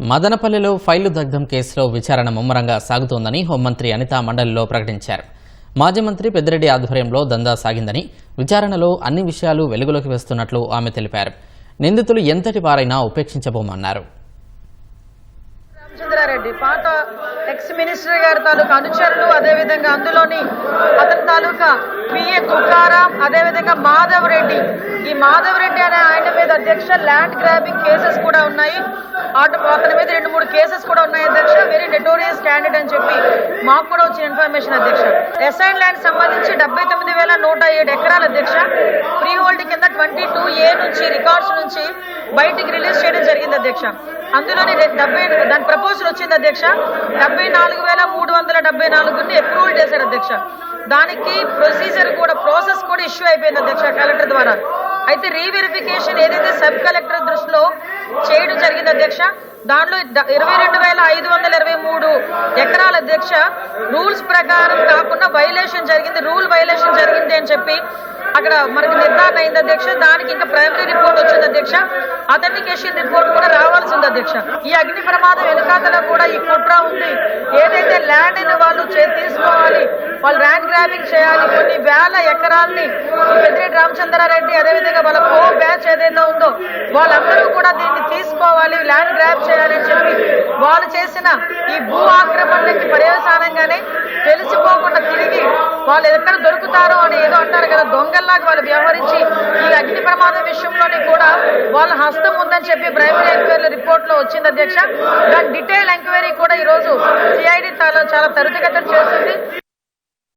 మదనపల్లిలో ఫైలు దగ్ధం కేసులో విచారణ ముమ్మరంగా సాగుతోందని హోంమంత్రి అనితా మండలిలో ప్రకటించారు. మాజీ మంత్రి పెద్దిరెడ్డి ఆధ్వర్యంలో దందా సాగిందని విచారణలో అన్ని విషయాలు వెలుగులోకి వస్తున్నట్లు ఆమె తెలిపారు. నిందితులు ఎంతటి వారైనా ఉపేక్షించబోమన్నారు. రామచంద్రారెడ్డి పాత ఎక్స్ మినిస్టర్ గారి తాలూకా అనుచరులు అదేవిధంగా అందులోని అతని తాలూకా పిఏ తుకారాం అదేవిధంగా మాధవ్ రెడ్డి ఈ మాధవ్ రెడ్డి అనే ఆయన మీద అధ్యక్ష ల్యాండ్ గ్రాబింగ్ కేసెస్ కూడా ఉన్నాయి. అటు అతని మీద రెండు మూడు కేసెస్ కూడా ఉన్నాయి అధ్యక్ష. వెరీ నెటోరియస్ క్యాండిడేట్ అని చెప్పి మాకు కూడా వచ్చిన ఇన్ఫర్మేషన్ అధ్యక్ష. ఎస్ఐన్ ల్యాండ్ సంబంధించి డెబ్బై తొమ్మిది వేల నూట ఏడు ఎకరాల అధ్యక్ష. ఫ్రీ హోల్డ్ కింద ట్వంటీ టూ ఏ నుంచి రికార్డ్స్ నుంచి బయటికి రిలీజ్ చేయడం జరిగింది అధ్యక్ష. అందులోనే డెబ్బై దాని ప్రపోజల్ వచ్చింది అధ్యక్ష. డెబ్బై నాలుగు వేల మూడు వందల డెబ్బై నాలుగుని అప్రూవల్ చేశారు అధ్యక్ష. దానికి ప్రొసీజర్ కూడా ప్రాసెస్ కూడా ఇష్యూ అయిపోయింది అధ్యక్ష కలెక్టర్ ద్వారా. అయితే రీవెరిఫికేషన్ ఏదైతే సబ్ కలెక్టర్ దృష్టిలో చేయడం జరిగింది అధ్యక్ష దాంట్లో ఇరవై రెండు వేల ఐదు వందల ఇరవై మూడు ఎకరాల అధ్యక్ష రూల్స్ ప్రకారం కాకుండా వైలేషన్ జరిగింది రూల్ వైలేషన్ జరిగింది అని చెప్పి అక్కడ మనకి నిర్ధారణ అయింది అధ్యక్ష. దానికి ఇంకా ప్రైమరీ రిపోర్ట్ వచ్చింది అధ్యక్ష. అథెంటికేషన్ రిపోర్ట్ కూడా రావాల్సి ఉంది అధ్యక్ష. ఈ అగ్ని ప్రమాదం వెనుకాతలో కూడా ఈ కుట్ర ఉంది. ఏదైతే ల్యాండ్ని వాళ్ళు తీసుకోవాలి వాళ్ళు ల్యాండ్ గ్రాబింగ్ చేయాలి కొన్ని వేల ఎకరాల్ని ఈ పెద్దిరెడ్డి రామచంద్రారెడ్డి అదేవిధంగా వాళ్ళ కో బ్యాచ్ ఏదైతే ఉందో వాళ్ళందరూ కూడా దీన్ని తీసుకోవాలి ల్యాండ్ గ్రాబ్ చేయాలని చెప్పి వాళ్ళు చేసిన ఈ భూ ఆక్రమణకి పర్యవసానంగానే తెలిసిపోకుండా తిరిగి వాళ్ళు ఎక్కడ దొరుకుతారో అని ఏదో అంటారు కదా దొంగల్లాగా వాళ్ళు వ్యవహరించి ఈ అగ్ని ప్రమాదం విషయం వాళ్ళ హస్తం ఉందని చెప్పి ప్రైమరీ ఎంక్వైరీ రిపోర్ట్లో వచ్చింది అధ్యక్ష. దాని డీటెయిల్ ఎంక్వైరీ కూడా ఈ రోజు సిఐడి చాలా తరుతగతం చేస్తుంది.